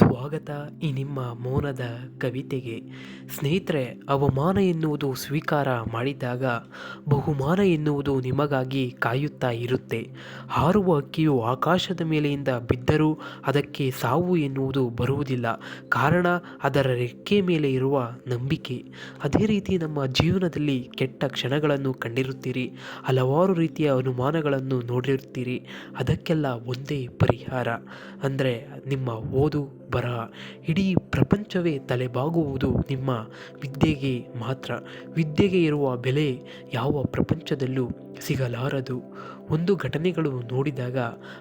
ಸ್ವಾಗತ ಈ ನಿಮ್ಮ ಮೌನದ ಕವಿತೆಗೆ. ಸ್ನೇಹಿತರೆ, ಅವಮಾನ ಎನ್ನುವುದು ಸ್ವೀಕಾರ ಮಾಡಿದಾಗ ಬಹುಮಾನ ಎನ್ನುವುದು ನಿಮಗಾಗಿ ಕಾಯುತ್ತಾ ಇರುತ್ತೆ. ಹಾರುವ ಅಕ್ಕಿಯು ಆಕಾಶದ ಮೇಲೆಯಿಂದ ಬಿದ್ದರೂ ಅದಕ್ಕೆ ಸಾವು ಎನ್ನುವುದು ಬರುವುದಿಲ್ಲ. ಕಾರಣ, ಅದರ ರೆಕ್ಕೆ ಮೇಲೆ ಇರುವ ನಂಬಿಕೆ. ಅದೇ ರೀತಿ ನಮ್ಮ ಜೀವನದಲ್ಲಿ ಕೆಟ್ಟ ಕ್ಷಣಗಳನ್ನು ಕಂಡಿರುತ್ತೀರಿ. ಹಲವಾರು ರೀತಿಯ ಅನುಮಾನಗಳನ್ನು ನೋಡಿರುತ್ತೀರಿ. ಅದಕ್ಕೆಲ್ಲ ಒಂದೇ ಪರಿಹಾರ. ಅಂದರೆ, ನಿಮ್ಮ ಓದು ಬರಹ ಇಡೀ ಪ್ರಪಂಚವೇ ತಲೆಬಾಗುವುದು ನಿಮ್ಮ ವಿದ್ಯೆಗೆ ಮಾತ್ರ. ವಿದ್ಯೆಗೆ ಇರುವ ಬೆಲೆ ಯಾವ ಪ್ರಪಂಚದಲ್ಲೂ ಸಿಗಲಾರದು. ಒಂದು ಘಟನೆಗಳು ನೋಡಿದಾಗ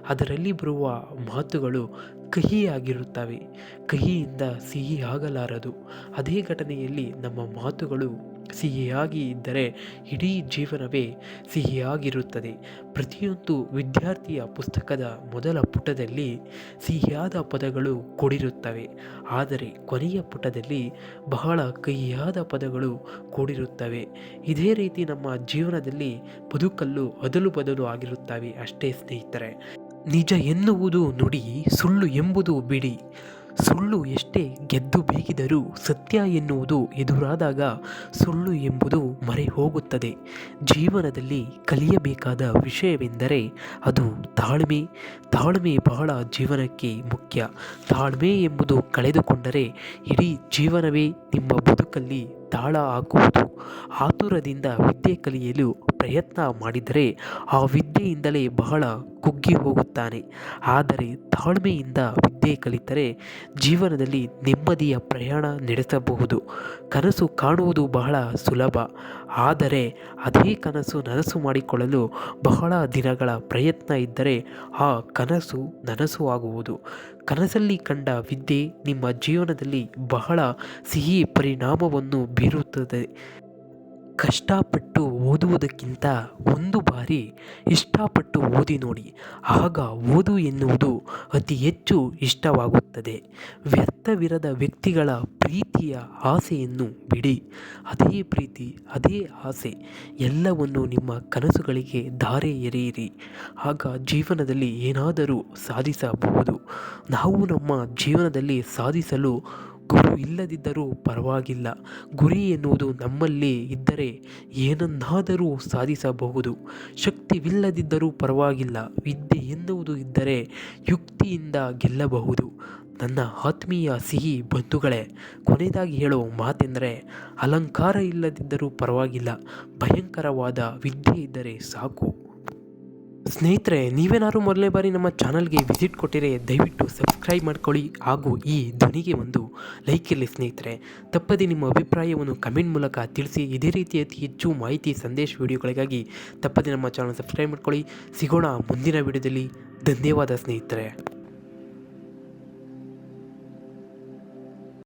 ಅದರಲ್ಲಿ ಬರುವ ಮಾತುಗಳು ಕಹಿಯಾಗಿರುತ್ತವೆ. ಕಹಿಯಿಂದ ಸಿಹಿಯಾಗಲಾರದು. ಅದೇ ಘಟನೆಯಲ್ಲಿ ನಮ್ಮ ಮಾತುಗಳು ಸಿಹಿಯಾಗಿ ಇದ್ದರೆ ಇಡೀ ಜೀವನವೇ ಸಿಹಿಯಾಗಿರುತ್ತದೆ. ಪ್ರತಿಯೊಂದು ವಿದ್ಯಾರ್ಥಿಯ ಪುಸ್ತಕದ ಮೊದಲ ಪುಟದಲ್ಲಿ ಸಿಹಿಯಾದ ಪದಗಳು ಕೂಡಿರುತ್ತವೆ. ಆದರೆ ಕೊನೆಯ ಪುಟದಲ್ಲಿ ಬಹಳ ಕಹಿಯಾದ ಪದಗಳು ಕೂಡಿರುತ್ತವೆ. ಇದೇ ರೀತಿ ನಮ್ಮ ಜೀವನದಲ್ಲಿ ಬದುಕಲ್ಲು ಅದಲು ಬದಲು ಆಗಿರುತ್ತವೆ ಅಷ್ಟೇ ಸ್ನೇಹಿತರೆ. ನಿಜ ಎನ್ನುವುದು ನುಡಿ ಸುಳ್ಳು ಎಂಬುದು ಬಿಡಿ. ಸುಳ್ಳು ಎಷ್ಟೇ ಗೆದ್ದು ಬೀಗಿದರೂ ಸತ್ಯ ಎನ್ನುವುದು ಎದುರಾದಾಗ ಸುಳ್ಳು ಎಂಬುದು ಮರೆ ಹೋಗುತ್ತದೆ ಜೀವನದಲ್ಲಿ ಕಲಿಯಬೇಕಾದ ವಿಷಯವೆಂದರೆ ಅದು ತಾಳ್ಮೆ. ತಾಳ್ಮೆ ಬಹಳ ಜೀವನಕ್ಕೆ ಮುಖ್ಯ. ತಾಳ್ಮೆ ಎಂಬುದು ಕಳೆದುಕೊಂಡರೆ ಇಡೀ ಜೀವನವೇ ನಿಮ್ಮ ಬದುಕಲ್ಲಿ ತಾಳ ಹಾಕುವುದು. ಆತುರದಿಂದ ವಿದ್ಯೆ ಕಲಿಯಲು ಪ್ರಯತ್ನ ಮಾಡಿದರೆ ಆ ವಿದ್ಯೆಯಿಂದಲೇ ಬಹಳ ಕುಗ್ಗಿ ಹೋಗುತ್ತಾನೆ. ಆದರೆ ತಾಳ್ಮೆಯಿಂದ ವಿದ್ಯೆ ಕಲಿತರೆ ಜೀವನದಲ್ಲಿ ನೆಮ್ಮದಿಯ ಪ್ರಯಾಣ ನಡೆಸಬಹುದು. ಕನಸು ಕಾಣುವುದು ಬಹಳ ಸುಲಭ. ಆದರೆ ಅದೇ ಕನಸು ನನಸು ಮಾಡಿಕೊಳ್ಳಲು ಬಹಳ ದಿನಗಳ ಪ್ರಯತ್ನ ಇದ್ದರೆ ಆ ಕನಸು ನನಸು ಆಗುವುದು. ಕನಸಲ್ಲಿ ಕಂಡ ವಿದ್ಯೆ ನಿಮ್ಮ ಜೀವನದಲ್ಲಿ ಬಹಳ ಸಿಹಿ ಪರಿಣಾಮವನ್ನು ಬೀರುತ್ತದೆ. ಕಷ್ಟಪಟ್ಟು ಓದುವುದಕ್ಕಿಂತ ಒಂದು ಬಾರಿ ಇಷ್ಟಪಟ್ಟು ಓದಿ ನೋಡಿ, ಆಗ ಓದು ಎನ್ನುವುದು ಅತಿ ಹೆಚ್ಚು ಇಷ್ಟವಾಗುತ್ತದೆ. ವ್ಯರ್ಥವಿರದ ವ್ಯಕ್ತಿಗಳ ಪ್ರೀತಿಯ ಆಸೆಯನ್ನು ಬಿಡಿ. ಅದೇ ಪ್ರೀತಿ, ಅದೇ ಆಸೆ, ಎಲ್ಲವನ್ನು ನಿಮ್ಮ ಕನಸುಗಳಿಗೆ ಧಾರೆ ಎರೆಯಿರಿ. ಆಗ ಜೀವನದಲ್ಲಿ ಏನಾದರೂ ಸಾಧಿಸಬಹುದು. ನಾವು ನಮ್ಮ ಜೀವನದಲ್ಲಿ ಸಾಧಿಸಲು ಗುರು ಇಲ್ಲದಿದ್ದರೂ ಪರವಾಗಿಲ್ಲ. ಗುರಿ ಎನ್ನುವುದು ನಮ್ಮಲ್ಲಿ ಇದ್ದರೆ ಏನನ್ನಾದರೂ ಸಾಧಿಸಬಹುದು. ಶಕ್ತಿವಿಲ್ಲದಿದ್ದರೂ ಪರವಾಗಿಲ್ಲ. ವಿದ್ಯೆ ಎನ್ನುವುದು ಇದ್ದರೆ ಯುಕ್ತಿಯಿಂದ ಗೆಲ್ಲಬಹುದು. ನನ್ನ ಆತ್ಮೀಯ ಸಿಹಿ ಬಂಧುಗಳೇ, ಕೊನೆಯದಾಗಿ ಹೇಳೋ ಮಾತೆಂದರೆ, ಅಲಂಕಾರ ಇಲ್ಲದಿದ್ದರೂ ಪರವಾಗಿಲ್ಲ. ಭಯಂಕರವಾದ ವಿದ್ಯೆ ಇದ್ದರೆ ಸಾಕು. ಸ್ನೇಹಿತರೆ, ನೀವೇನಾದ್ರು ಮೊದಲನೇ ಬಾರಿ ನಮ್ಮ ಚಾನಲ್ಗೆ ವಿಸಿಟ್ ಕೊಟ್ಟಿರೆ ದಯವಿಟ್ಟು ಸಬ್ಸ್ಕ್ರೈಬ್ ಮಾಡ್ಕೊಳ್ಳಿ ಹಾಗೂ ಈ ಧ್ವನಿಗೆ ಒಂದು ಲೈಕ್ ಇರಲಿ ಸ್ನೇಹಿತರೆ. ತಪ್ಪದೆ ನಿಮ್ಮ ಅಭಿಪ್ರಾಯವನ್ನು ಕಮೆಂಟ್ ಮೂಲಕ ತಿಳಿಸಿ, ಇದೇ ರೀತಿ ಅತಿ ಹೆಚ್ಚು ಮಾಹಿತಿ ಸಂದೇಶ ವಿಡಿಯೋಗಳಿಗಾಗಿ ತಪ್ಪದೆ ನಮ್ಮ ಚಾನಲ್ ಸಬ್ಸ್ಕ್ರೈಬ್ ಮಾಡ್ಕೊಳ್ಳಿ. ಸಿಗೋಣ ಮುಂದಿನ ವಿಡಿಯೋದಲ್ಲಿ. ಧನ್ಯವಾದ ಸ್ನೇಹಿತರೆ.